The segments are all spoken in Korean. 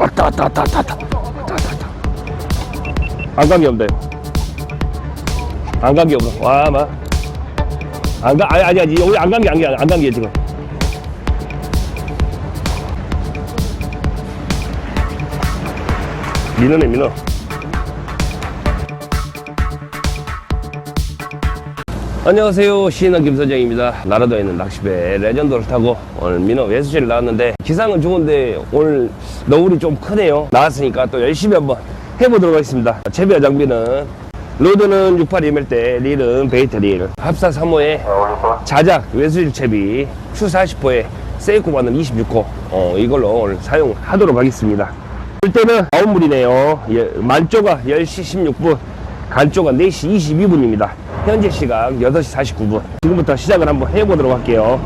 왔다 왔다 왔다 왔다 왔다. 왔다 왔다 안감이 없네요 안감이 없어 와마. 안감 아니 아니 아니 여기 안감이 안감이 지금. 민어네 민어 안녕하세요. 시인왕 김선정입니다. 나라도에 있는 낚시배 레전드를 타고 오늘 민어 외수시를 나왔는데 기상은 좋은데 오늘 너울이 좀 크네요. 나왔으니까 또 열심히 한번 해보도록 하겠습니다. 채비와 장비는 로드는 68mm대 릴은 베이트 릴 합사 3호에 자작 외수실 채비 추 40호에 세이코 바늘 26호. 어, 이걸로 오늘 사용하도록 하겠습니다. 볼 때는 아웃물이네요. 예, 만조가 10시 16분 간조가 4시 22분입니다 현재 시각 8시 49분. 지금부터 시작을 한번 해보도록 할게요.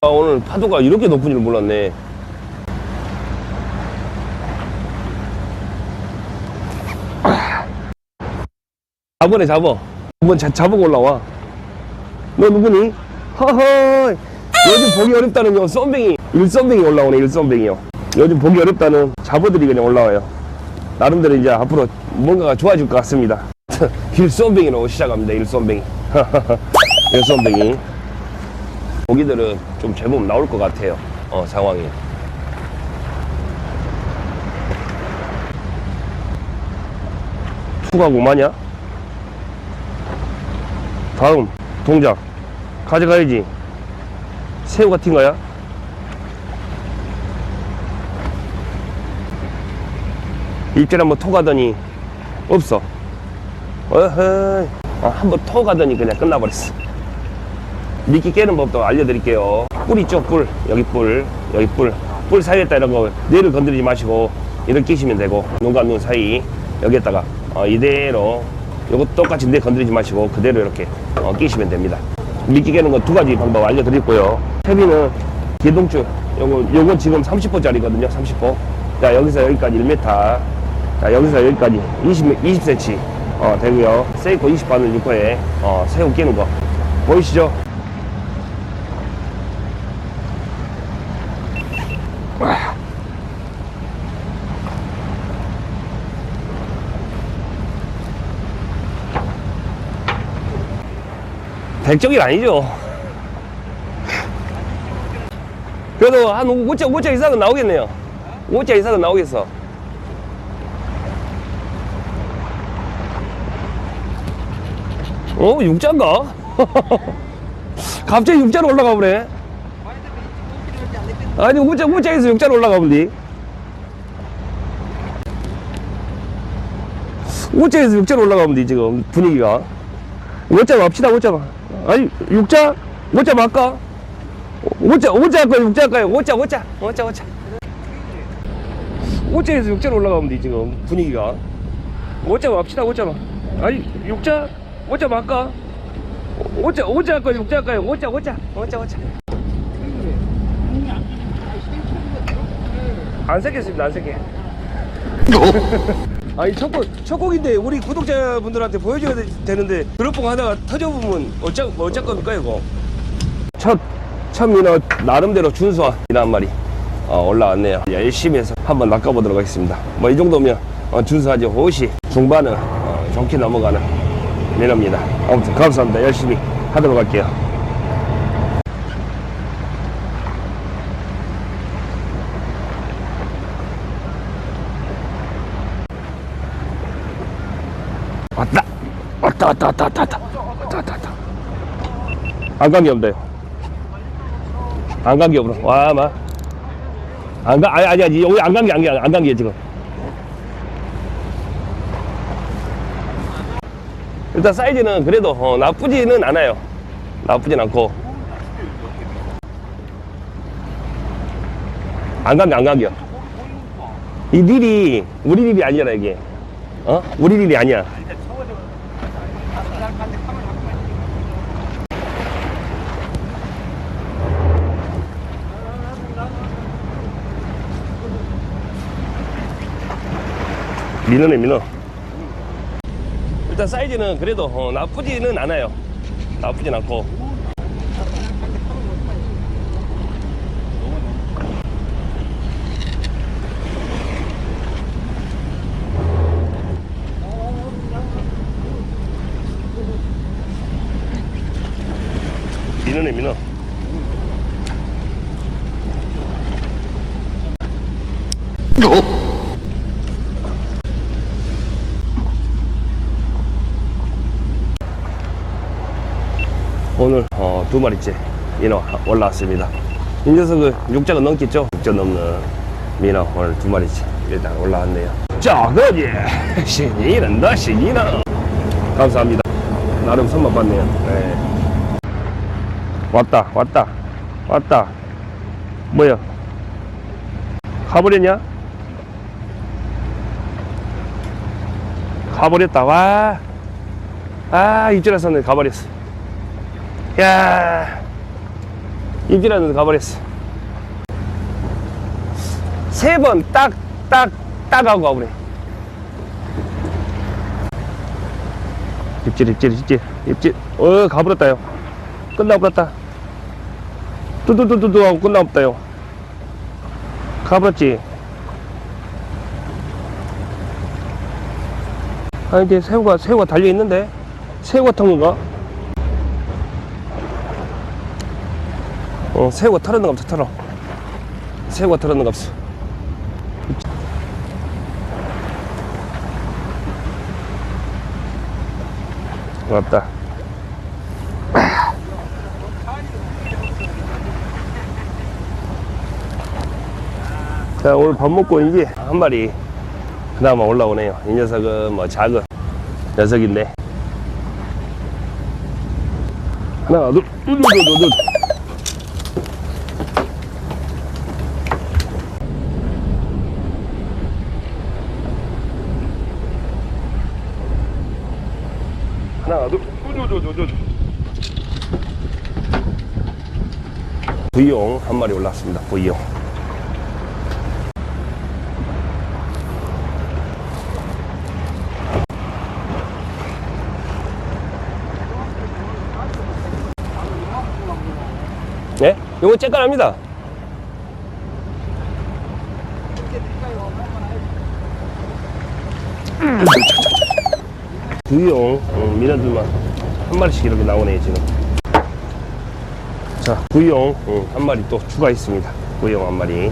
아, 오늘 파도가 이렇게 높은 줄 몰랐네. 잡으네 잡어. 한번 자, 잡고 올라와. 너 누구니? 허허 요즘 보기 어렵다는 요 썸뱅이. 일썸뱅이 올라오네 일썸뱅이요. 요즘 보기 어렵다는 잡어들이 그냥 올라와요. 나름대로 이제 앞으로 뭔가가 좋아질 것 같습니다 일썸뱅이로 시작합니다 일썸뱅이. 일썸뱅이. 고기들은 좀 제법 나올 것 같아요 어 상황이. 추가 고마냐? 다음 동작. 가져가야지. 새우 같은 거야? 입질 한번 토가더니 없어 어허이. 아, 한번 토 가더니 그냥 끝나버렸어. 미끼 깨는 법도 알려드릴게요. 뿔 있죠 뿔. 여기 뿔 여기 뿔뿔 사이에다 이런 거 뇌를 건드리지 마시고 이렇게 끼시면 되고 눈과 눈 사이 여기에다가 어, 이대로 요거 똑같이 뇌 건드리지 마시고 그대로 이렇게 어, 끼시면 됩니다. 미끼 깨는 건두 가지 방법 알려드렸고요. 채비는 기동줄 요거 요거 지금 30호 짜리거든요 30호. 자 여기서 여기까지 1m 자 여기서 여기까지 20, 20cm 어, 되고요 세이코 20바늘 6호에 어, 새우 끼는 거 보이시죠? 백적이 아니죠. 그래도 한 5자, 5자 이상은 나오겠네요. 5자 이상은 나오겠어. 어, 6자인가? 갑자기 6자로 올라가 보네. 아니, 5자, 5자에서 6자로 올라가 본디. 5자에서 6자로 올라가 본디, 지금 분위기가. 5자 맙시다, 5자. 아니, 6자? 5자 맞까? 5자, 5자 할까요? 6자 할까요? 5자, 5자, 5자, 5자. 5자에서 6자로 올라가면 돼, 지금 분위기가. 5자 맙시다, 5자. 아니, 6자? 5자 맞까? 5자, 5자 할까요? 6자 할까요? 5자, 5자, 5자, 5자. 안 새겠습니다, 안 새게. 아니 첫 곡, 첫 곡인데 우리 구독자분들한테 보여줘야 되, 되는데 드롭봉 하다가 터져보면 어쩌, 어쩔 겁니까 이거 첫, 첫 민어 나름대로 준수한 한 마리 어, 올라왔네요 열심히 해서 한번 낚아보도록 하겠습니다 뭐 이 정도면 어, 준수하지 혹시 중반은 어, 좋게 넘어가는 민어입니다. 아무튼 감사합니다. 열심히 하도록 할게요. 왔다. 왔다 왔다 왔다 왔다 왔다. 왔다 왔다 왔다. 안감이 없네요 안감이 없어. 와마. 안감 아니 아니 아니 여기 안감이 안감 안감이 지금 일단 사이즈는 그래도 어, 나쁘지는 않아요. 나쁘진 않고. 안감이 안감이요. 이 릴이 우리 릴이 아니잖아 이게. 어? 우리 릴이 아니야. 민어네 민어 일단 사이즈는 그래도 어, 나쁘지는 않아요. 나쁘진 않고 오늘 어, 두 마리째 민어 올라왔습니다. 이 녀석은 6자가 넘겠죠? 6자 넘는 민어 오늘 두 마리째 일단 올라왔네요. 신이는 너 신이는 감사합니다. 나름 선만 봤네요. 네. 왔다, 왔다, 왔다. 뭐야? 가버렸냐? 가버렸다. 와. 아, 입질했었네. 가버렸어. 야 입질하는데 가버렸어. 세 번 딱 딱 딱 하고 가버려. 입질 입질 입질 입질. 어 가버렸다요. 끝나버렸다. 뚜두두두두 하고 끝나버렸다요. 가버렸지. 아 이제 새우가 새우가 달려있는데? 새우 같은 건가? 어, 새우가 거 없어, 털어. 새우가 거 없어. 왔다. 자, 오늘 밥 먹고 이제 한 마리 그나마 올라오네요. 이 녀석은 뭐 작은 녀석인데. 하나, 둘, 둘, 둘, 둘, 둘. 하나, 둘. 부이용 한 마리 올랐습니다. 부이용. 네? 요거 째깔합니다. 구이용 어, 미나들만 한 마리씩 이렇게 나오네요 지금. 자 구이용 어, 한 마리 또 추가했습니다. 구이용 한 마리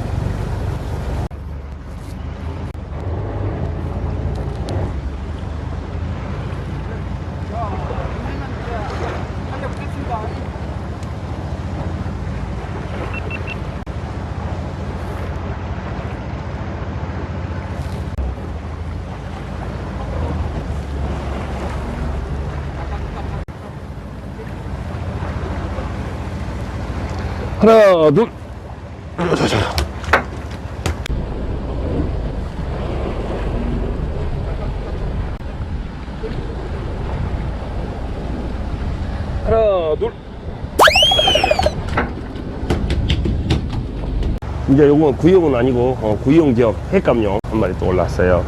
하나 둘. 하나 둘. 이제 요건 구형은 아니고 어, 구형 기업 횟감용 한 마리 또 올랐어요.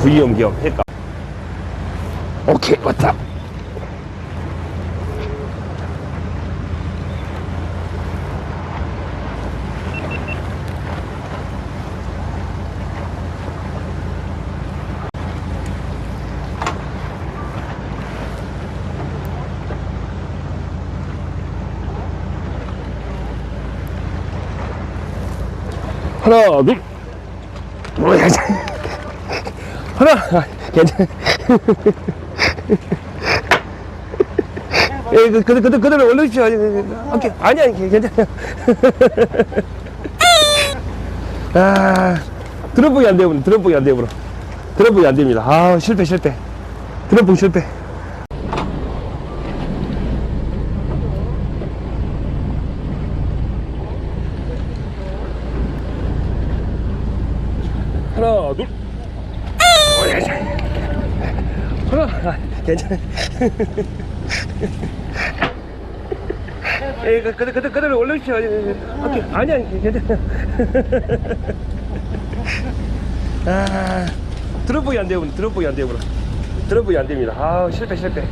구형 기업 횟감. 오케이 왔다 하나, 둘. 뭐야, 자. 하나, 아, 괜찮아. 예, 그, 그, 그, 그대로 올려주십시오. 아니, 오케이. 아니, 아니, 괜찮아요. 아, 드롭봉이 안 되고, 드롭봉이 안 되고. 드롭봉이 안 됩니다. 아, 실패, 실패. 드롭봉 실패. 하나, 둘. 뭐야, 자. 하나, 아, 괜찮아. 예, 그, 그, 그, 그대로 올려주십시오. 예, 예. 오케이. 아니, 아니, 괜찮아요. 아, 드롭봉이 안 되고, 드롭봉이 안 되고. 드롭봉이 안 됩니다. 아, 실패, 실패.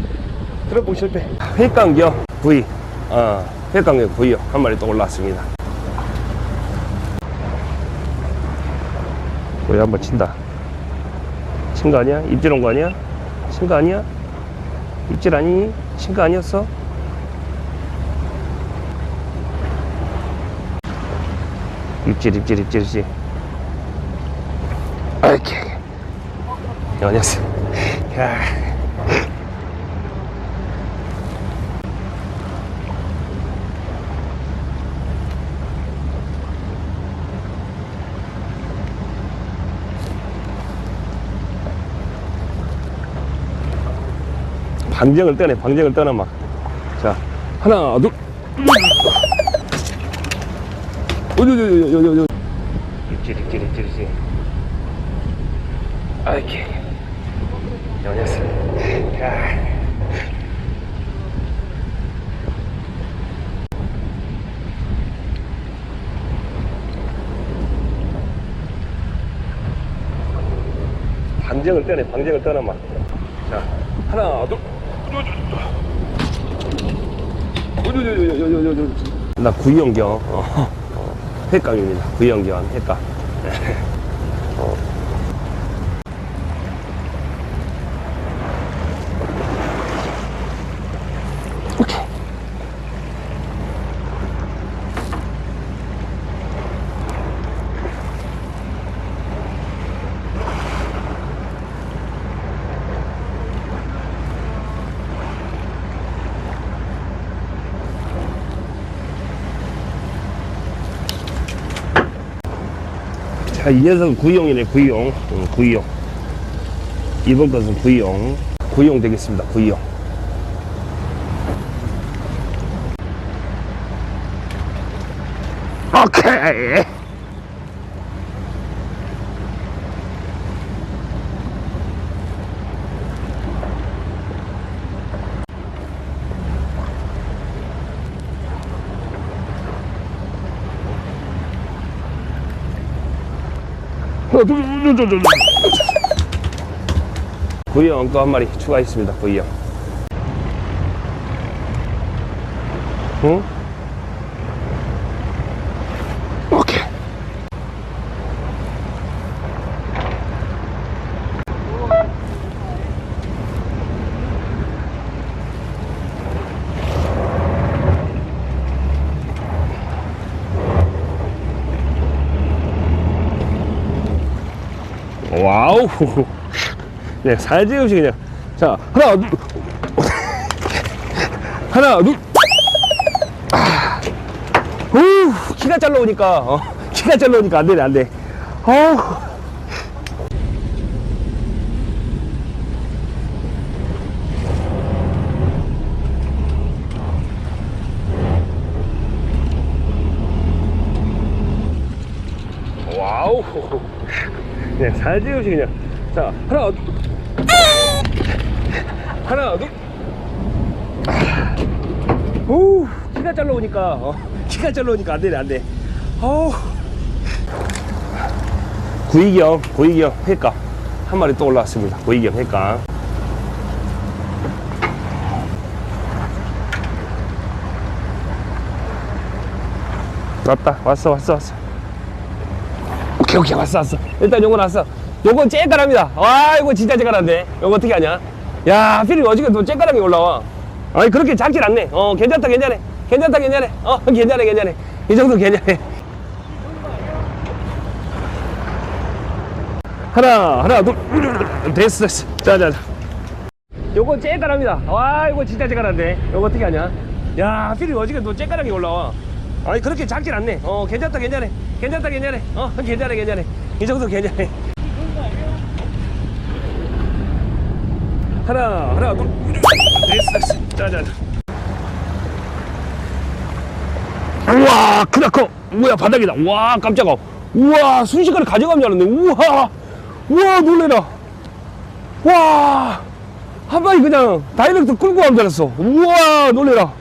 드롭봉 실패. 횟감겨 V. 어, 횟감겨 V요. 한 마리 또 올라왔습니다. 왜 한번 친다. 친 거 아니야? 입질 온 거 아니야? 친 거 아니야? 입질 아니니? 친거 아니었어? 입질, 입질, 입질, 입질. 오케이. 네, 안녕하세요. 야. 방정을 떠내, 방정을 떠나 막. 자, 하나, 둘. 입질 입질 입질 입질 오케이 네, 안녕하세요 야. 방정을 떠내 방정을 떠나 막자 하나 둘 나 구이연경. 어, 어, 횟감입니다. 구이연경. 횟감. 어. 자, 이 녀석은 구이용이네, 구이용. 응, 구이용. 이번 것은 구이용. 구이용 되겠습니다, 구이용. 오케이. 구이형 또한 마리 추가했습니다. 구이형. 응? 와우. 네, 살지 없이 그냥. 자, 하나, 둘. 하나, 둘. 아. 후, 키가 잘라 오니까, 어, 키가 잘라 오니까 안 되네, 안 돼. 어우. 와우. 네, 살지 없이 그냥. 자, 하나, 둘. 하나, 둘. 아. 오, 키가 잘라 오니까, 어, 키가 잘라 오니까 안 되네, 안 돼. 어우. 구이경, 구이경, 회가. 한 마리 또 올라왔습니다. 구이경, 회가. 왔다, 왔어, 왔어, 왔어. 오케이 오케이. 왔어 왔어. 일단 요건 왔어. 요건 째깔합니다. 와 이거 진짜 째깔한데. 요거 어떻게 하냐? 야 필이 어저께 또 째깔하게 올라와. 아니 그렇게 작질 않네. 어 괜찮다 괜찮네 괜찮다 괜찮네 어 괜찮네 괜찮네 이 정도 괜찮네 하나 하나 둘 됐어 됐어. 자자 자. 요건 째깔합니다. 와 이거 진짜 째깔한데. 요거 어떻게 하냐? 야 필이 어저께 또 째깔하게 올라와 아니 그렇게 작질 않네. 어 괜찮다 괜찮네 괜찮다 괜찮네 어 괜찮네 괜찮네 이 정도 괜찮네 하나 하나 둘. 됐어 자자자 우와 크다 커. 뭐야 바닥이다. 와 깜짝아. 우와 순식간에 가져가면 줄 알았네. 우와 우와 놀래라. 와 한 방에 그냥 다이렉트 끌고 가면 줄 알았어. 우와 놀래라.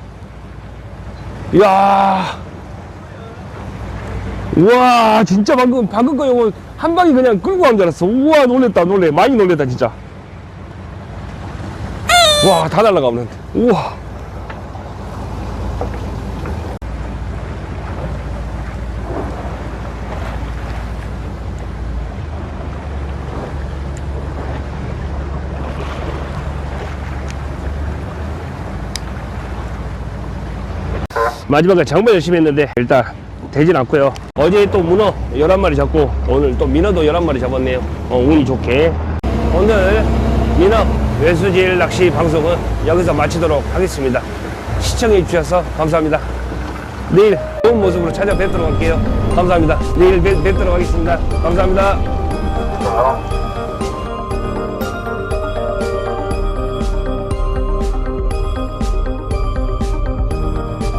이야 우와 진짜 방금 방금 거 이거 한 방에 그냥 끌고 가는 줄 알았어. 우와 놀랬다 놀래. 많이 놀랬다 진짜. 와 다 날라가면 우와. 마지막에 정말 열심히 했는데 일단 되진 않고요. 어제 또 문어 11마리 잡고 오늘 또 민어도 11마리 잡았네요. 어, 운이 좋게. 오늘 민어 외수질 낚시 방송은 여기서 마치도록 하겠습니다. 시청해 주셔서 감사합니다. 내일 좋은 모습으로 찾아뵙도록 할게요. 감사합니다. 내일 뵙, 뵙도록 하겠습니다. 감사합니다.